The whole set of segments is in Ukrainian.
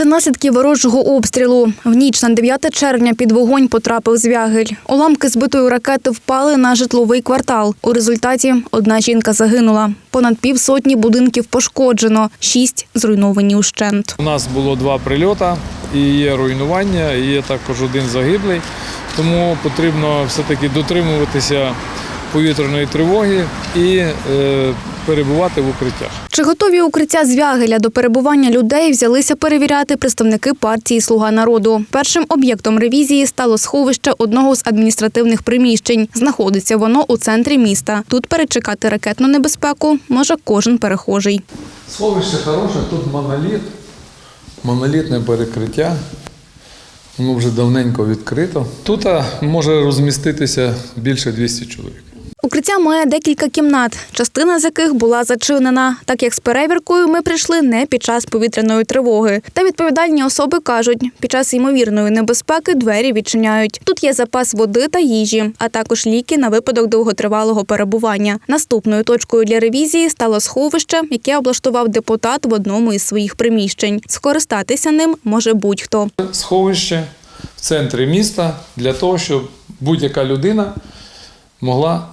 Це наслідки ворожого обстрілу. В ніч на 9 червня під вогонь потрапив звягель. Уламки збитої ракети впали на житловий квартал. У результаті одна жінка загинула. Понад півсотні будинків пошкоджено, шість зруйновані ущент. У нас було два прильоти і є руйнування, і є також один загиблий. Тому потрібно все-таки дотримуватися повітряної тривоги і е, перебувати в укриттях. Чи готові укриття звягеля до перебування людей взялися перевіряти представники партії Слуга народу. Першим об'єктом ревізії стало сховище одного з адміністративних приміщень. Знаходиться воно у центрі міста. Тут перечекати ракетну небезпеку може кожен перехожий. Сховище хороше, тут моноліт, монолітне перекриття. Воно вже давненько відкрито. Тут може розміститися більше 200 чоловік. Укриття має декілька кімнат, частина з яких була зачинена, так як з перевіркою ми прийшли не під час повітряної тривоги. Та відповідальні особи кажуть, під час ймовірної небезпеки двері відчиняють. Тут є запас води та їжі, а також ліки на випадок довготривалого перебування. Наступною точкою для ревізії стало сховище, яке облаштував депутат в одному із своїх приміщень. Скористатися ним може будь-хто. Сховище в центрі міста для того, щоб будь-яка людина могла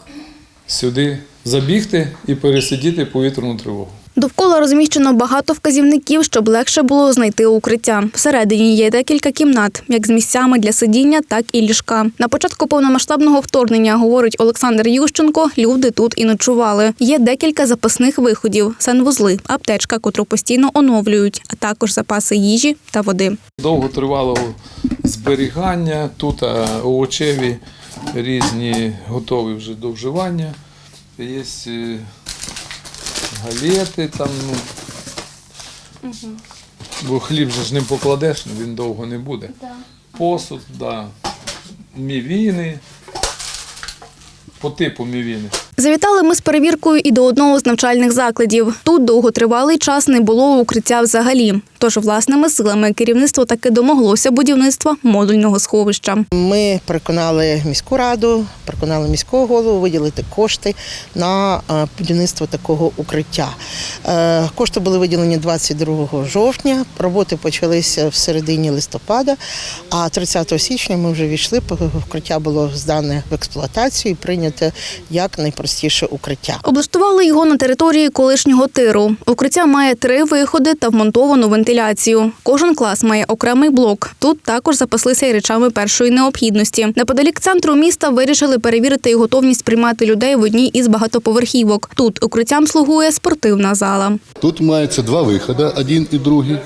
сюди забігти і пересидіти повітряну тривогу. Довкола розміщено багато вказівників, щоб легше було знайти укриття. Всередині є декілька кімнат, як з місцями для сидіння, так і ліжка. На початку повномасштабного вторгнення, говорить Олександр Ющенко, люди тут і ночували. Є декілька запасних виходів: санвузли, аптечка, котру постійно оновлюють, а також запаси їжі та води. Довготривалого зберігання, тут овочеві різні готові вже до вживання. Є е, галети там, ну, бо хліб же ж не покладеш, він довго не буде. Посуд, да. мівіни, по типу мівіни. Завітали ми з перевіркою і до одного з навчальних закладів. Тут довготривалий час не було укриття взагалі. Тож власними силами керівництво таки домоглося будівництва модульного сховища. Ми переконали міську раду, переконали міського голову виділити кошти на е, будівництво такого укриття. Е, Кошти були виділені 22 жовтня. Роботи почалися в середині листопада, а 30 січня ми вже війшли. Укриття було здане в експлуатацію і прийнято як найпростіше укриття. Облаштували його на території колишнього тиру. Укриття має три виходи та вмонтовану вентиляцію. Кожен клас має окремий блок. Тут також запаслися й речами першої необхідності. Неподалік центру міста вирішили перевірити й готовність приймати людей в одній із багатоповерхівок. Тут укриттям слугує спортивна зала. Тут мається два виходи, один і другий.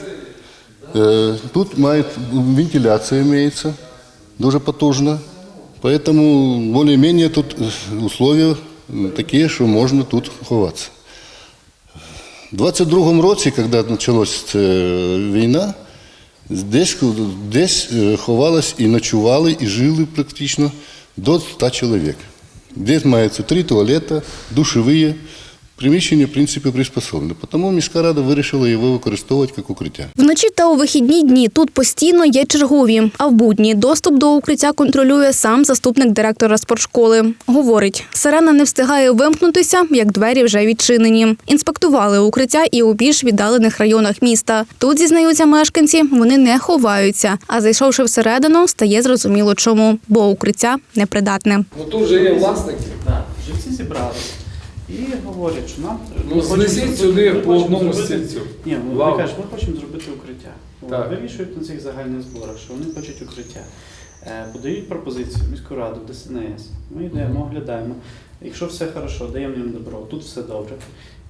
Е, Тут має вентиляція имеется, дуже потужна. Поэтому более-менее тут условия такі, що можна тут ховатися. У 22-му році, коли почалася війна, десь, десь ховались і ночували, і жили практично до 100 чоловік. Десь мається три туалети, душові, приміщення, в принципі, приспособлені. Тому міська рада вирішила його використовувати як укриття. Вночі та у вихідні дні тут постійно є чергові, а в будні доступ до укриття контролює сам заступник директора спортшколи. Говорить, сирена не встигає вимкнутися, як двері вже відчинені. Інспектували укриття і у більш віддалених районах міста. Тут зізнаються мешканці, вони не ховаються. А зайшовши всередину, стає зрозуміло чому, бо укриття непридатне. Ну тут вже є власники. Так, вже всі зібралися. І говорять, що нам Ну, знесіть сюди по одному стільцю. Ні, ну, Лаву. вони кажуть, ми хочемо зробити укриття. Так. Вирішують на цих загальних зборах, що вони хочуть укриття. Е, Подають пропозицію в міську раду, ДСНС. Ми йдемо, оглядаємо. Якщо все хорошо, даємо їм добро, тут все добре.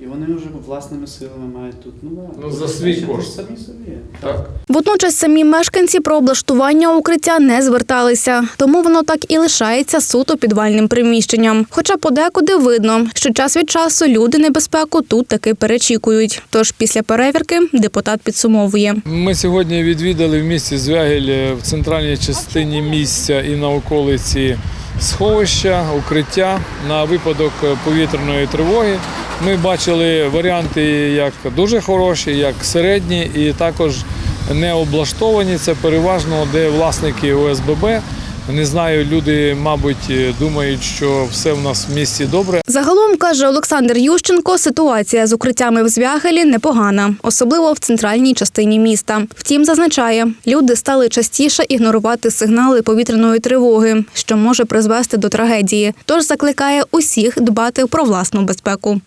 І вони вже власними силами мають тут. Ну, да, Ну, за свій кошт. Самі собі. Так. Водночас самі мешканці про облаштування укриття не зверталися, тому воно так і лишається суто підвальним приміщенням. Хоча подекуди видно, що час від часу люди небезпеку тут таки перечікують. Тож після перевірки депутат підсумовує. Ми сьогодні відвідали в місті Звягель е, в центральній частині місця і на околиці сховища, укриття на випадок повітряної тривоги. Ми бачили варіанти як дуже хороші, як середні, і також не облаштовані. Це переважно де власники ОСББ Не знаю, люди, мабуть, думають, що все в нас в місті добре, Загалом каже Олександр Ющенко, ситуація з укриттями в Звягелі непогана, особливо в центральній частині міста. Втім, зазначає, люди стали частіше ігнорувати сигнали повітряної тривоги, що може призвести до трагедії. Тож закликає усіх дбати про власну безпеку.